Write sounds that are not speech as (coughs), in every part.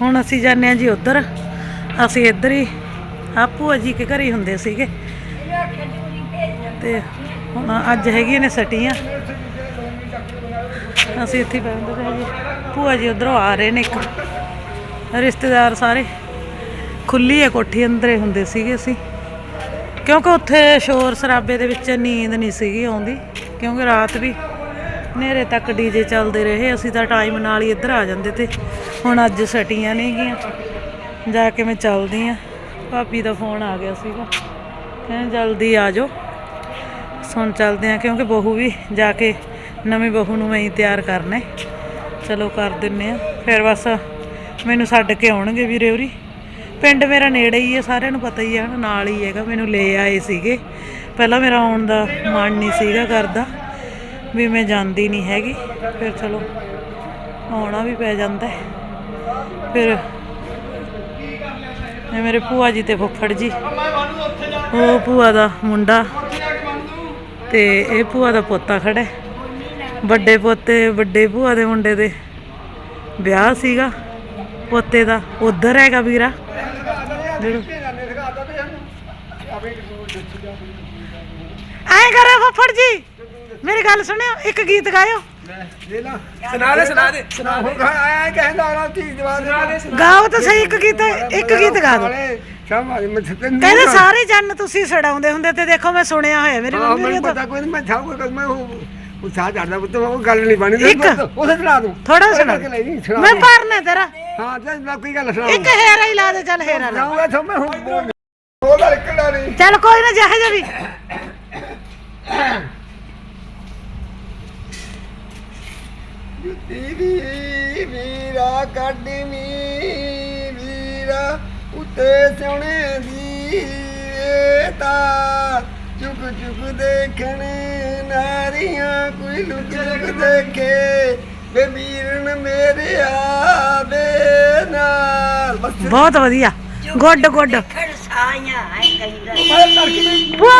ਹੁਣ ਅਸੀਂ ਜਾਂਦੇ ਆ ਜੀ ਉਧਰ। ਅਸੀਂ ਇੱਧਰ ਹੀ ਆ ਭੂਆ ਜੀ ਕੇ ਘਰੇ ਹੀ ਹੁੰਦੇ ਸੀਗੇ। ਤੇ ਹੁਣ ਅੱਜ ਹੈਗੀਆਂ ਨੇ ਸਟੀਆਂ ਅਸੀਂ ਇੱਥੇ ਬੈਠਦੇ ਰਹੇ ਜੀ ਭੂਆ ਜੀ ਉਧਰੋਂ ਆ ਰਹੇ ਨੇ ਇੱਕ। ਰਿਸ਼ਤੇਦਾਰ ਸਾਰੇ। ਖੁੱਲੀ ਹੈ ਕੋਠੀ, ਅੰਦਰੇ ਹੁੰਦੇ ਸੀਗੇ ਅਸੀਂ। ਕਿਉਂਕਿ ਉੱਥੇ ਸ਼ੋਰ ਸ਼ਰਾਬੇ ਦੇ ਵਿੱਚ ਨੀਂਦ ਨਹੀਂ ਸੀਗੀ ਆਉਂਦੀ। ਕਿਉਂਕਿ ਰਾਤ ਵੀ ਹਨੇਰੇ ਤੱਕ ਡੀਜੇ ਚੱਲਦੇ ਰਹੇ, ਅਸੀਂ ਤਾਂ ਟਾਈਮ ਨਾਲ ਹੀ ਇੱਧਰ ਆ ਜਾਂਦੇ ਤੇ ਹੁਣ ਅੱਜ ਸਟੀਆਂ ਨੇਗੀਆਂ ਜਾ ਕੇ ਮੈਂ ਚੱਲਦੀ ਆ। ਭਾਬੀ ਦਾ ਫੋਨ ਆ ਗਿਆ ਸੀਗਾ। ਕਹਿੰਦੇ ਜਲਦੀ ਆ ਜਾਓ। ਸੁਣ ਚੱਲਦੇ ਆ ਕਿਉਂਕਿ ਬਹੂ ਵੀ ਜਾ ਕੇ ਨਵੀਂ ਬਹੂ ਨੂੰ ਮੈਂ ਹੀ ਤਿਆਰ ਕਰਨਾ। ਚਲੋ ਕਰ ਦਿੰਨੇ ਆ। ਫਿਰ ਬਸ ਮੈਨੂੰ ਛੱਡ ਕੇ ਆਉਣਗੇ ਵੀਰੇ ਉਰੀ ਪਿੰਡ ਮੇਰਾ ਨੇੜੇ ਹੀ ਹੈ ਸਾਰਿਆਂ ਨੂੰ ਪਤਾ ਹੀ ਹੈ ਨਾ ਨਾਲ ਹੀ ਹੈਗਾ। ਮੈਨੂੰ ਲੈ ਆਏ ਸੀਗੇ। ਪਹਿਲਾਂ ਮੇਰਾ ਆਉਣ ਦਾ ਮਨ ਨਹੀਂ ਸੀਗਾ ਕਰਦਾ। ਵੀ ਮੈਂ ਜਾਂਦੀ ਨਹੀਂ ਹੈਗੀ, ਫਿਰ ਚਲੋ ਆਉਣਾ ਵੀ ਪੈ ਜਾਂਦਾ ਫਿਰ ਇਹ ਮੇਰੇ ਭੂਆ ਜੀ ਤੇ ਫੁੱਫੜ ਜੀ, ਉਹ ਭੂਆ ਦਾ ਮੁੰਡਾ ਤੇ ਇਹ ਭੂਆ ਦਾ ਪੋਤਾ ਖੜਾ ਵੱਡੇ ਪੋਤੇ, ਵੱਡੇ ਭੂਆ ਦੇ ਮੁੰਡੇ ਦੇ ਵਿਆਹ ਸੀਗਾ, ਪੋਤੇ ਦਾ ਉਧਰ ਹੈਗਾ ਵੀਰਾ। ਜਿਹੜਾ ਐਂ ਫੁੱਫੜ ਜੀ। ਮੇਰੀ ਗੱਲ ਸੁਣਿਓ ਇੱਕ ਗੀਤ ਗਾਇਓ। ਸੁਣਾ ਦੇ ਸੁਣਾ ਦੇ। ਸੁਣਾ ਦੇ। ਆਇਆ ਕਹਿੰਦਾ ਨਾ ਤੀ ਜਵਾਬ ਦੇ ਗਾਓ ਤਾਂ ਸਹੀ ਇੱਕ ਗੀਤ ਇੱਕ ਗੀਤ ਗਾ ਦਿਓ ਸ਼ਾਮਾਂ ਮੈਂ ਤੈਨੂੰ ਕਹਿੰਦੇ ਸਾਰੇ ਜਨ ਤੁਸੀਂ ਛਡਾਉਂਦੇ ਹੁੰਦੇ ਤੇ ਦੇਖੋ ਮੈਂ ਸੁਣਿਆ ਹੋਇਆ ਮੇਰੀ ਮੰਮੀ ਮੈਨੂੰ ਨੇ ਪਤਾ ਕੋਈ ਨਹੀਂ ਮੈਂ ਛਾਉ ਕਰ ਮੈਂ ਉਹ ਉਹ ਸਾਹ ਚੜਦਾ ਪੁੱਤ ਉਹ ਗੱਲ ਨਹੀਂ ਬਣੀ ਇੱਕ। ਉਹਦੇ ਸੁਣਾ ਦੂੰ। ਥੋੜਾ ਉਹਦੇ ਸੁਣਾ ਮੈਂ ਦੇ। ਭਰਨਾ ਤੇਰਾ। ਹਾਂ ਤੇ ਮੈਂ ਕੋਈ ਗੱਲ ਸੁਣਾ ਇੱਕ ਹੇਰਾ ਹੀ ਲਾ ਦੇ ਚੱਲ ਹੇਰਾ ਲਾ। ਜਾਊਗਾ ਤਾਂ ਮੈਂ ਹੁਣ ਬੋਲ ਉਹ ਗੱਲ ਕਿਹੜਾ ਨਹੀਂ ਚੱਲ ਕੋਈ ਨਾ ਜਿਹੇ ਜਿਹਾ (coughs) ਜੁੱਤੀ ਵੀਰਾ ਕੱਢਵੀ ਵੀਰਾ ਉੱਤੇ ਸੋਹਣੇ ਦੀ ਤਾਂ ਚੁੱਕ ਚੁੱਕ ਦੇਖਣ ਨਾਰੀਆਂ ਕੋਈ ਲੁਕ ਲੁਕ ਦੇਖੇ ਵੇ ਵੀਰਨ ਮੇਰੇ ਆਵੇ ਨਾਲ। ਬਹੁਤ ਵਧੀਆ। Good good. ਉਹ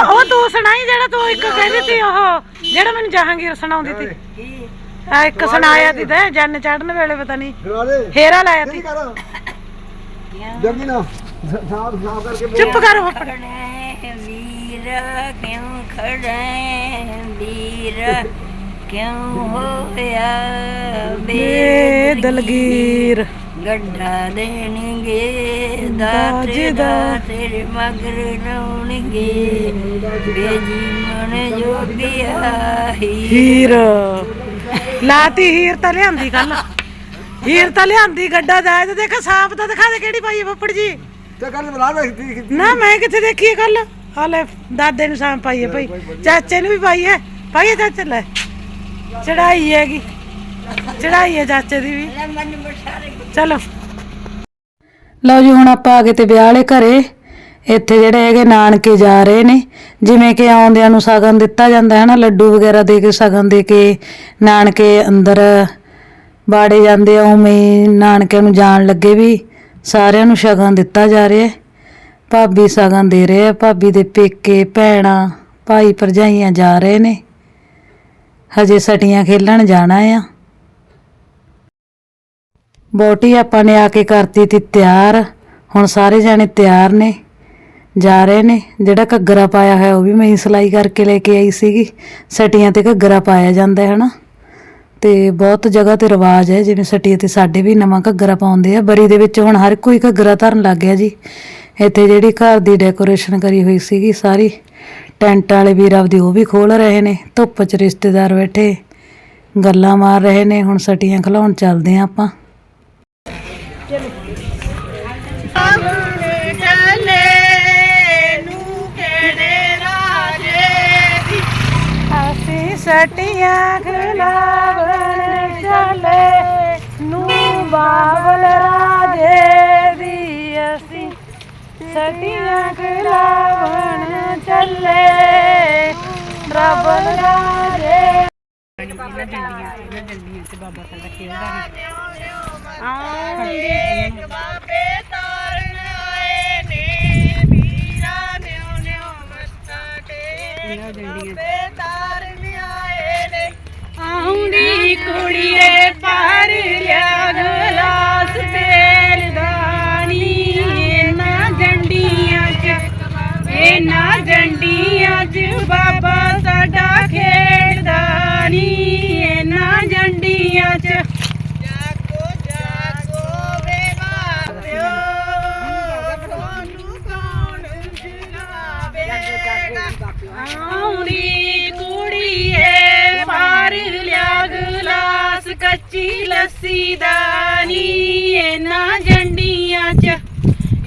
ਉਹ ਤੂੰ ਸੁਣਾਈ ਜਿਹੜਾ ਤੂੰ ਇੱਕ ਕਹਿੰਦੀ ਸੀ ਉਹ ਜਿਹੜਾ ਮੈਨੂੰ ਜਹਾਂਗੀਰ ਸੁਣਾਉਂਦੀ ਸੀ। ਕੀ? ਆ ਇੱਕ ਸੁਣਾਇਆ ਸੀ ਤੇ ਜੰਨ ਚੜਨ ਵੇਲੇ ਪਤਾ ਨਹੀਂ ਹੇਰਾ ਲਾਇਆ ਸੀ ਕਰ ਜਗੀ ਨਾ ਸਾਫ਼ ਸਾਫ਼ ਕਰਕੇ ਬੋਲ। ਚੁੱਪ ਕਰ ਵੀਰ ਕਿਉਂ ਖੜੇ ਵੀਰ ਕਿਉਂ ਹੋਇਆ ਬੇ ਦਲਗੀਰ ਗੱਡਾ ਦੇਣਗੇ ਦਾਜ ਦਾਤੇ ਦਾ। ਦਾ ਤੇਰੇ ਮਗਰ ਲਾਉਣਗੇ ਬੇਜੀ ਮਨ ਜੋਗਿਆ ਹੀ ਹੀਰ ਲਾਤੀ ਹੀਰ ਤਾਂ ਲਿਆਂਦੀ ਕੱਲ ਹੀਰ ਤਾਂ ਲਿਆਂਦੀ ਗੱਡਾ ਦਾਜ ਦੇਖ ਸਾਫ਼ ਤਾਂ ਦਿਖਾ ਦੇ ਕਿਹੜੀ ਪਾਈ ਹੈ ਫੁੱਫੜ ਜੀ। ਤੇ ਕੱਲ ਬੁਲਾ ਕੀਤੀ ਨਾ ਮੈਂ ਕਿੱਥੇ ਦੇਖੀ ਕੱਲ ਹਾਲੇ ਦਾਦੇ ਨੂੰ ਸਾਂਭ ਪਾਈ ਹੈ ਭਾਈ। ਚਾਚੇ ਨੂੰ ਵੀ ਪਾਈ ਹੈ। ਪਾਈ ਹੈ ਚਾਚੇ? ਲੈ ਚੜਾਈ ਹੈਗੀ। ਚੜਾਈ ਹੈ ਚਾਚੇ ਦੀ ਵੀ। ਚਲੋ। ਲਓ ਜੀ ਹੁਣ ਆਪਾਂ ਆ ਗਏ ਤੇ ਵਿਆਹ ਵਾਲੇ ਘਰੇ। ਇੱਥੇ ਜਿਹੜੇ ਹੈਗੇ ਨਾਨਕੇ ਜਾ ਰਹੇ ਨੇ, ਜਿਵੇਂ ਕਿ ਆਉਂਦਿਆਂ ਨੂੰ ਸਗਨ ਦਿੱਤਾ ਜਾਂਦਾ ਹੈ ਨਾ, ਲੱਡੂ ਵਗੈਰਾ ਦੇ ਕੇ, ਸਗਨ ਦੇ ਕੇ ਨਾਨਕੇ ਅੰਦਰ ਬਾੜੇ ਜਾਂਦੇ ਆ, ਉਵੇਂ ਹੀ ਨਾਨਕੇ ਨੂੰ ਜਾਣ ਲੱਗੇ ਵੀ ਸਾਰਿਆਂ ਨੂੰ ਸ਼ਗਨ ਦਿੱਤਾ ਜਾ ਰਿਹਾ ਹੈ। ਭਾਬੀ ਸਗਨ ਦੇ ਰਹੇ ਆ, ਭਾਬੀ ਦੇ ਪੇਕੇ, ਭੈਣਾਂ, ਭਾਈ ਭਰਜਾਈਆਂ ਜਾ ਰਹੇ ਨੇ। ਹਜੇ ਸਟੀਆਂ ਖੇਲਣ ਜਾਣਾ ਆ। ਬੋਟੀ ਆਪਾਂ ਨੇ ਆ ਕੇ ਕਰਤੀ ਤੀ ਤਿਆਰ, ਹੁਣ ਸਾਰੇ ਜਾਣੇ ਤਿਆਰ ਨੇ। ਜਾ ਰਹੇ ਨੇ। ਜਿਹੜਾ ਘੱਗਰਾ ਪਾਇਆ ਹੋਇਆ ਉਹ ਵੀ ਮੈਂ ਸਿਲਾਈ ਕਰਕੇ ਲੈ ਕੇ ਆਈ ਸੀਗੀ। ਸਟੀਆਂ ਤੇ ਘੱਗਰਾ ਪਾਇਆ ਜਾਂਦਾ ਹੈ ਹਨਾ ਤੇ ਬਹੁਤ ਜਗ੍ਹਾ ਤੇ ਰਿਵਾਜ ਹੈ, ਜਿਵੇਂ ਸਟੀਆਂ ਤੇ ਸਾਡੇ ਵੀ ਨਵਾਂ ਘੱਗਰਾ ਪਾਉਂਦੇ ਆ। ਬਰੀ ਦੇ ਵਿੱਚ ਹੁਣ ਹਰ ਕੋਈ ਘੱਗਰਾ ਧਰਨ ਲੱਗ ਗਿਆ ਜੀ। ਇੱਥੇ ਜਿਹੜੀ ਘਰ ਦੀ ਡੈਕੋਰੇਸ਼ਨ ਕਰੀ ਹੋਈ ਸੀਗੀ ਸਾਰੀ, ਟੈਂਟ ਵਾਲੇ ਵੀਰ ਆਪਦੀ ਉਹ ਵੀ ਖੋਲ ਰਹੇ ਨੇ। ਧੁੱਪ 'ਚ ਰਿਸ਼ਤੇਦਾਰ ਬੈਠੇ, ਗੱਲਾਂ ਮਾਰ ਰਹੇ ਨੇ। ਹੁਣ ਸਟੀਆਂ ਖਲਾਉਣ ਚੱਲਦੇ ਆ ਆਪਾਂ। ਸਟੀਆਂ ਖਲਾਵਣ ਚੱਲੇ ਨੂੰ ਬਾਬਲ ਰਾਜੇ ਦੀ ਅਸੀਂ। ਸਟੀਆਂ ਖਲਾਵਣ ਚੱਲੇ ਬਾਬਲ ਰਾਜੇ ਆਉਂਦੀ ਕੁੜੀ ਰੇ ਪਾਰ ਲਿਆ ਗਲਾਸ ਤੇਲ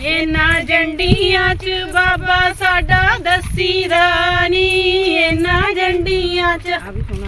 ਇਹਨਾਂ ਜੰਡੀਆਂ ਚ ਬਾਬਾ ਸਾਡਾ ਦੱਸੀ ਰਾਣੀ। ਇਹਨਾਂ ਜੰਡੀਆਂ ਚ। ਆ ਵੀ ਸੁਣਾ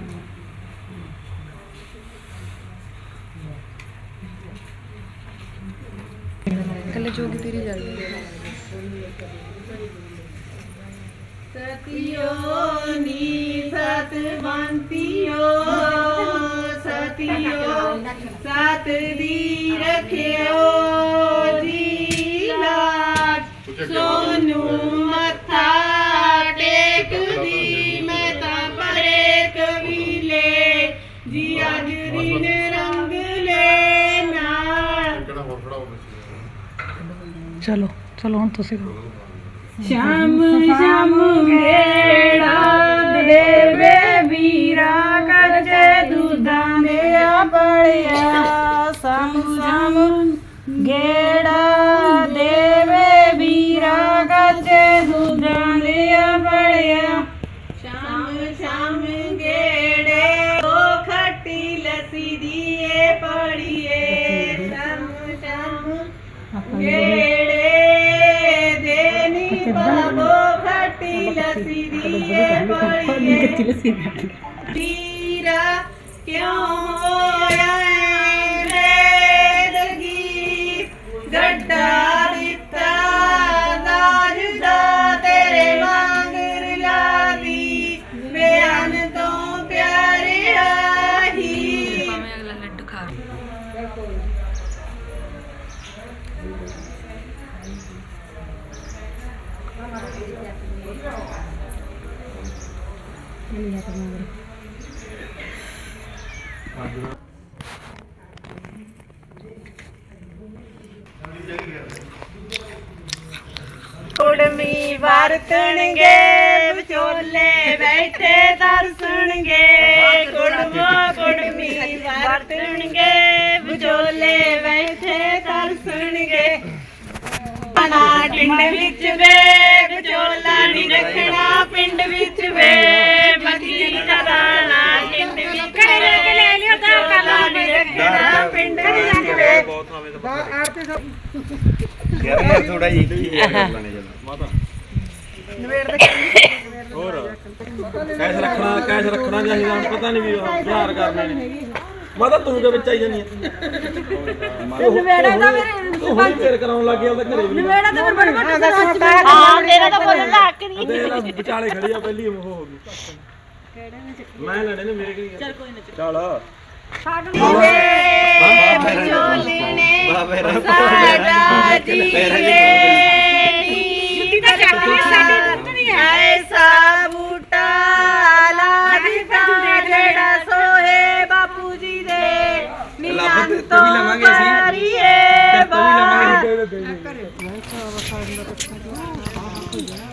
ਸਤਿਓ ਨੀ ਸਤਵੰਤਿਓ ਸਤਿਓ ਸਤ ਦੀ ਰਖਿਓ ਜੀ ਲਾਟ ਸੋਨੂੰ ਚਲੋ ਹੁਣ ਤੁਸੀਂ ਗਾਓ। ਸ਼ਾਮ ਸ਼ਾਮ ਗੇੜਾ ਦੇਵੇ ਵੀਰਾ ਕੱਜੇ ਦੁੱਧਾਂ ਦੇ ਆ ਬੜਿਆ ਸ਼ਾਮ ਸ਼ਾਮ ਗੇੜਾ ਪੜੀਏ ਵੀਰਾ ਕੁੜਮੀ ਵਰਤਣਗੇ ਵਿਚੋਲੇ ਬੈਠੇ ਦਰਸਣਗੇ ਕੁੜਮੋ ਕੁੜਮੀ ਵਰਤਣਗੇ ਵਿਚੋਲੇ ਬੈਠੇ ਦਰਸਣਗੇ ਆਣਾ ਪਿੰਡ ਵਿੱਚ ਵੇ, ਵਿਚੋਲਾ ਨਹੀਂ ਰੱਖਣਾ ਪਿੰਡ ਵਿੱਚ ਵੇ ਮੱਕੀ ਦਾ ਦਾਣਾ ਪਿੰਡ ਵਿੱਚ ਵੇ ਲੈ ਲਿਓ ਵਿਚੋਲਾ ਨਹੀਂ ਰੱਖਣਾ ਪਿੰਡ ਵਿੱਚ ਵੇ ਯਾਰ ਯਾਰ ਥੋੜਾ ਜੀ ਕੀ ਕਰ ਲੈਣੇ ਜਦੋਂ ਕੈਸ਼ ਰੱਖਣਾ ਕੈਸ਼ ਰੱਖਣਾ ਚਾਹੀਦਾ ਹੁਣ ਪਤਾ ਨਹੀਂ। ਵੀ ਵਿਹਾਰ ਕਰਨੇ ਨੇ ਮਾਤਾ ਤੂੰ ਦੇ ਵਿੱਚ ਆਈ ਜਾਨੀ ਹੈ ਨਵੇੜਾ ਤਾਂ ਮੇਰੇ ਤੂੰ ਹੁਣ ਫੇਰ ਕਰਾਉਣ ਲੱਗ ਗਿਆ ਉਹਦੇ ਘਰੇ ਵੀ ਨਵੇੜਾ ਤਾਂ ਫਿਰ ਬੜਾ ਹਾਂ ਤੇਰਾ ਤਾਂ ਬੋਲਣ ਲੱਗ ਨਹੀਂ ਵਿਚਾਲੇ ਖੜੀ ਆ ਪਹਿਲੀ ਉਹ ਹੋ ਗਈ। ਮੈਂ ਲੈਣੇ ਨੇ ਮੇਰੇ ਕੋਲ ਚੱਲ ਕੋਈ ਨਾ ਚੱਲ। ਬਾਬੇ ਸਾਡਾ ਜੀਏ। ਐਸਾ ਬੂਟਾ ਲਾ ਦਿੱਤਾ ਜਿਹੜਾ ਸੋਹੇ ਬਾਪੂ ਜੀ ਦੇ। ਨੀਆਂ ਤੇ ਤੋਂ ਵੀ ਲਵਾਂਗੇ ਅਸੀਂ। ਤੂੰ ਵੀ ਲਵਾਂਗੇ।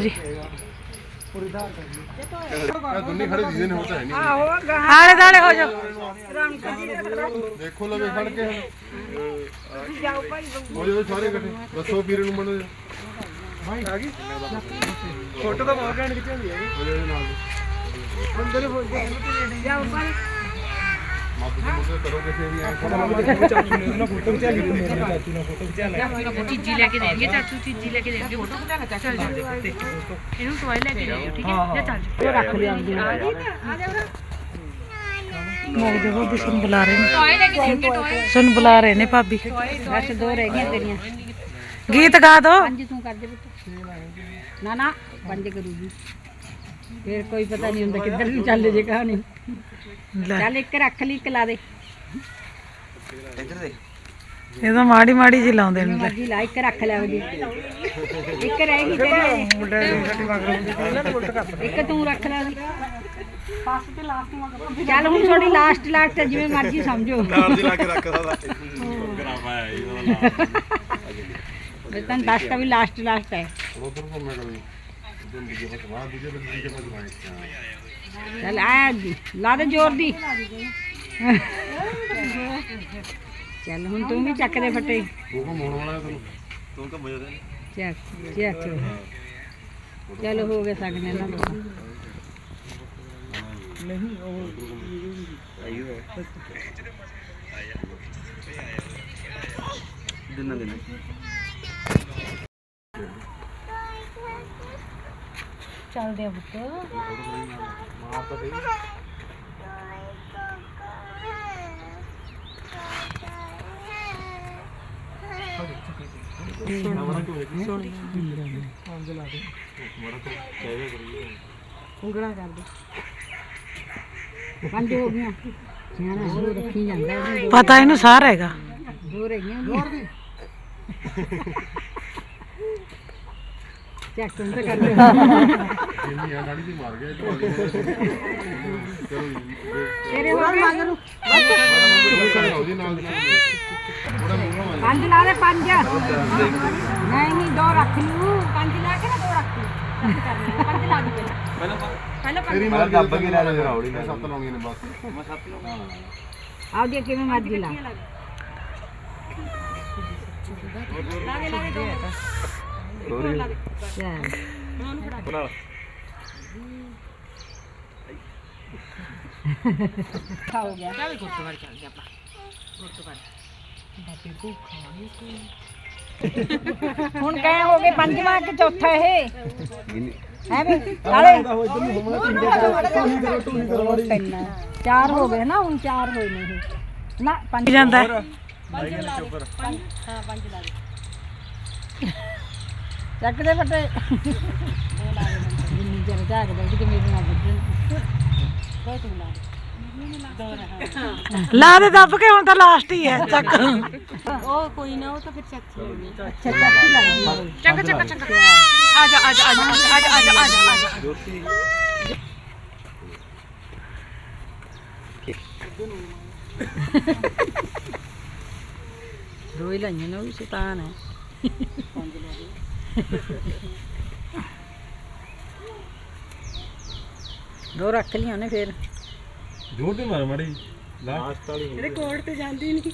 ਜੀ ਦੁੰਨੇ ਖੜੇ ਦੀਦੇ ਨੇ ਹੋਤਾ ਹੈ। ਨਹੀਂ ਆਲੇ ਦਾਲੇ ਹੋ ਜਾਓ ਦੇਖੋ ਲਵੇ ਖੜ ਕੇ ਹੋ ਜਾਓ ਸਾਰੇ ਇਕੱਠੇ ਦੱਸੋ ਵੀਰੇ ਨੂੰ ਮਨੋ ਆ ਗਈ ਫੋਟੋ ਤਾਂ ਬਹੁਤ ਘੈਂਟ ਖਿੱਚੀ ਹੁੰਦੀ ਹੈ ਨਾਲ ਅੰਦਰ ਜਾਓ ਪਰ ਮਾਪੀ ਜੀ ਮੁझे ਕਰੋ ਚੀਜੀ ਲੈ ਕੇ ਦੇਣਗੇ ਚਾਚੂ ਚੀਜੀ ਲੈ ਕੇ ਦੇਣਗੇ ਫੋਟੋ ਖਿਚਾਣਾ ਚਾਚਾ ਚੱਲ ਜਾ ਇਹਨੂੰ ਟੋਏ ਲੈ ਕੇ ਜਾਇਓ ਠੀਕ ਹੈ? ਜਾਂ ਚੱਲ। ਜਾ ਰੱਖ ਲਿਆ ਮੋਗ ਦੇ ਭਾਬੀ ਸੁਣ ਬੁਲਾ ਰਹੇ ਨੇ। ਟੋਏ ਲੈ ਕੇ ਦੇਣਗੇ ਟੋਏ ਸੁਣ ਬੁਲਾ ਰਹੇ ਨੇ ਭਾਬੀ। ਬਸ ਦੋ ਰਹਿ ਗਈਆਂ ਤੇਰੀਆਂ। ਗੀਤ ਗਾ ਦੋ। ਪੰਜ ਤੂੰ ਕਰ ਦੇ ਪੁੱਤ। ਨਾ ਨਾ ਪੰਜ ਕਰੂਗੀ। ਫਿਰ ਕੋਈ ਪਤਾ ਨਹੀਂ ਹੁੰਦਾ ਕਿੱਧਰ ਨੂੰ ਚੱਲ ਜੇ ਕਹਾਣੀ। ਚੱਲ ਇੱਕ ਰੱਖ ਲਈ ਇੱਕ ਲਾ ਦੇ। ਇਹ ਤਾਂ ਮਾੜੀ ਮਾੜੀ ਜੀ ਲਾਉਂਦੇ ਨੇ। ਲੈ। ਮਰਜ਼ੀ ਲਾ ਇੱਕ ਰੱਖ ਲੈ ਉਹਦੀ। ਇੱਕ ਰਹੇਗੀ ਤੇਰੀ। ਇੱਕ ਤੂੰ ਰੱਖ ਲੈ ਉਹਦੀ। ਚੱਲ ਹੁਣ ਥੋੜੀ ਲਾਸਟ ਲਾਸਟ ਜਿਵੇਂ ਮਰਜ਼ੀ ਸਮਝੋ। ਨਾਲ ਦੀ ਲਾ ਕੇ ਰੱਖ ਸਕਦਾ ਮੈਂ ਤਾਂ ਦੱਸਤਾ ਵੀ ਲਾਸਟ ਲਾਸਟ ਹੈ। ਉਧਰ ਘੁੰਮੇ ਕਰੀ ਦੂਜੇ ਪਾਸੇ ਬਾਹਰ ਦੂਜੇ ਦੂਜੇ ਪਾਸੇ ਬਾਹਰ ਚੱਲ ਆ ਲਾ ਦੇ ਜ਼ੋਰ ਦੀ। ਚੱਲ ਹੁਣ ਤੂੰ ਵੀ ਚੱਕ ਦੇ ਫੱਟੇ। ਉਹ ਕੋ ਮੋੜ ਵਾਲਾ ਤੈਨੂੰ ਤੂੰ ਤਾਂ ਬਜਦੇ ਚੱਕ ਚੱਕ। ਚੱਲ ਹੋ ਗਏ ਸਕਨੇ ਨਾ ਦਿਨਾਂ ਦਿਨ। ਚੱਲਦੇ ਆ ਪੁੱਤ। ਪੰਜ ਹੋ ਗਈਆਂ। ਸਿਆਣਾ ਹੋ ਰੱਖੀ ਜਾਂਦਾ ਉਹਨੂੰ ਪਤਾ ਇਹਨੂੰ ਸਾਰ ਹੈਗਾ। ਦੋ ਰਹਿ ਗਈਆਂ ਉਹਦੀਆਂ। ਚੱਕ ਤਾਂ ਕਰ ਦੇ ਜਿੰਨੀ ਆ ਗਾੜੀ ਦੀ ਮਾਰ ਗਿਆ ਚਲੋ ਤੇਰੇ ਹੋ ਗਏ ਮਗਰ ਉਹਦੇ ਨਾਲ ਦੀ ਥੋੜਾ ਮੂੰਹ ਪੰਜ ਲਾ ਦੇ ਪੰਜ। ਨਹੀਂ ਦੋ ਰੱਖ ਲੂ ਪੰਜ ਲਾ ਕੇ ਨਾ ਦੋ ਰੱਖ ਲੂ ਪੰਜ ਲਾ ਦੇ ਪਹਿਲਾਂ। ਪਹਿਲਾਂ ਤੇਰੀ ਮਰਜ਼ੀ ਦੱਬ ਕੇ ਲੈ ਜਾ ਰੌੜੀ ਮੈਂ ਸੱਤ ਲਾਉਣੀਆਂ ਨੇ ਬਸ। ਮੈਂ ਸੱਤ ਲਾਉਣਾ ਆਪਦੀ ਕਿਵੇਂ ਮਰਜ਼ੀ ਲਾ। ਚੱਲ ਹੋ ਗਿਆ ਚੱਲ ਗੁਰਦੁਆਰੇ ਚੱਲਦੇ ਆਪਾਂ ਹੁਣ ਕਹੇ ਹੋ ਗਏ ਪੰਜਵਾਂ ਕਿ ਚੌਥਾ ਇਹ। ਹੈ ਵੀ? ਨਾਲੇ ਤਿੰਨ ਚਾਰ ਹੋ ਗਏ ਨਾ ਹੁਣ ਚਾਰ ਹੋਏ ਨੇ ਇਹ। ਨਾ ਪੰਜ। ਜਾਂਦਾ? ਹੈ। ਚੱਕ ਦੇ। ਫਟੇ। ਜਿੰਨੀ ਜਰ ਜਾ ਕੇ ਬੈਠ ਕੇ ਮੇਰੇ ਨਾਲ ਕੋਈ ਤੂੰ ਲਾ ਦੇ। ਲਾ ਦੇ ਦੱਬ ਕੇ ਹੁਣ ਤਾਂ ਲਾਸਟ ਹੀ ਹੈ ਚੱਕ। ਉਹ ਕੋਈ ਨਾ ਉਹ ਤਾਂ ਫਿਰ ਚੱਕੀ ਅੱਛਾ ਚੱਕ ਚੰਗਾ ਚੰਗਾ ਚੰਗਾ ਆ। ਜਾ ਆ ਜਾ ਆ ਜਾ ਆ ਜਾ ਆ ਜਾ ਆ ਜਾ ਆ ਜਾ। ਦੋ ਹੀ ਲਾਈਆਂ ਨੇ ਉਹ ਵੀ ਸ਼ੈਤਾਨ ਹੈ। ਦੋ ਰੱਖ ਲਿਆ ਨੇ ਫੇਰ। ਜੋਰ ਤੇ ਮਾਰ ਮੜੀ। ਲਾਸਟ ਵਾਲੀ ਇਹਦੇ ਕੋੜ ਤੇ ਜਾਂਦੀ ਨਹੀਂ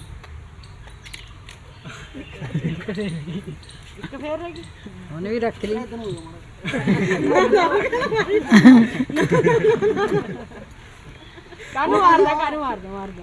ਉਹਨੇ ਵੀ ਰੱਖ ਲਈ। ਕਾਨੂੰ ਮਾਰਦਾ ਕਾਨੂੰ ਮਾਰਦਾ ਮਾਰਦਾ।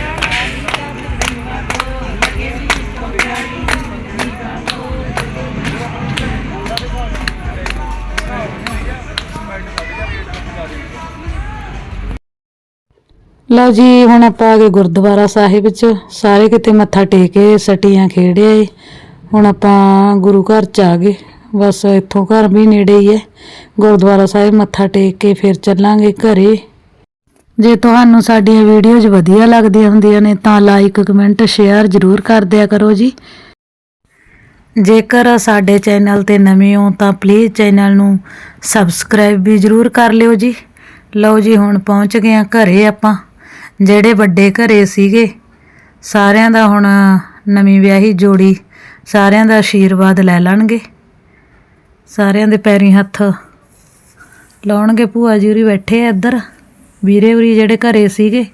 ਲਓ ਜੀ, ਹੁਣ ਆਪਾਂ ਆ ਗਏ ਗੁਰਦੁਆਰਾ ਸਾਹਿਬ ਵਿੱਚ ਸਾਰੇ ਕਿਤੇ ਮੱਥਾ ਟੇਕੇ ਸਟੀਆਂ ਖੇੜਿਆ ਏ ਹੁਣ ਆਪਾਂ ਗੁਰੂ ਘਰ ਚ ਆ ਗਏ। ਬਸ ਇੱਥੋਂ ਘਰ ਵੀ ਨੇੜੇ ਹੀ ਹੈ। ਗੁਰਦੁਆਰਾ ਸਾਹਿਬ ਮੱਥਾ ਟੇਕ ਕੇ ਫਿਰ ਚੱਲਾਂਗੇ ਘਰੇ। ਜੇ ਤੁਹਾਨੂੰ ਸਾਡੀਆਂ ਵੀਡੀਓਜ਼ ਵਧੀਆ ਲੱਗਦੀਆਂ ਹੁੰਦੀਆਂ ਨੇ, ਤਾਂ ਲਾਈਕ ਕਮੈਂਟ ਸ਼ੇਅਰ ਜ਼ਰੂਰ ਕਰ ਦਿਆ ਕਰੋ ਜੀ। ਜੇਕਰ ਸਾਡੇ ਚੈਨਲ ਤੇ ਨਵੇਂ ਹੋ, ਤਾਂ ਪਲੀਜ਼ ਚੈਨਲ ਨੂੰ ਸਬਸਕ੍ਰਾਈਬ ਵੀ ਜ਼ਰੂਰ ਕਰ ਲਿਓ ਜੀ। ਲਓ ਜੀ, ਹੁਣ ਪਹੁੰਚ ਗਏ ਆ ਘਰੇ ਆਪਾਂ। ਜਿਹੜੇ ਵੱਡੇ ਘਰੇ ਸੀਗੇ, ਸਾਰਿਆਂ ਦਾ ਹੁਣ ਨਵੀਂ ਵਿਆਹੀ ਜੋੜੀ ਸਾਰਿਆਂ ਦਾ ਆਸ਼ੀਰਵਾਦ ਲੈ ਲੈਣਗੇ। ਸਾਰਿਆਂ ਦੇ ਪੈਰੀ ਹੱਥ ਲਾਉਣਗੇ। ਭੂਆ ਜੀ ਉਰੀ ਬੈਠੇ ਆ ਇੱਧਰ, ਵੀਰੇ ਉਰੀ ਜਿਹੜੇ ਘਰੇ ਸੀਗੇ,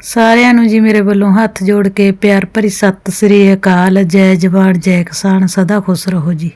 ਸਾਰਿਆਂ ਨੂੰ ਜੀ ਮੇਰੇ ਵੱਲੋਂ ਹੱਥ ਜੋੜ ਕੇ ਪਿਆਰ ਭਰੀ ਸਤਿ ਸ੍ਰੀ ਅਕਾਲ, ਜੈ ਜਵਾਨ, ਜੈ ਕਿਸਾਨ, ਸਦਾ ਖੁਸ਼ ਰਹੋ ਜੀ।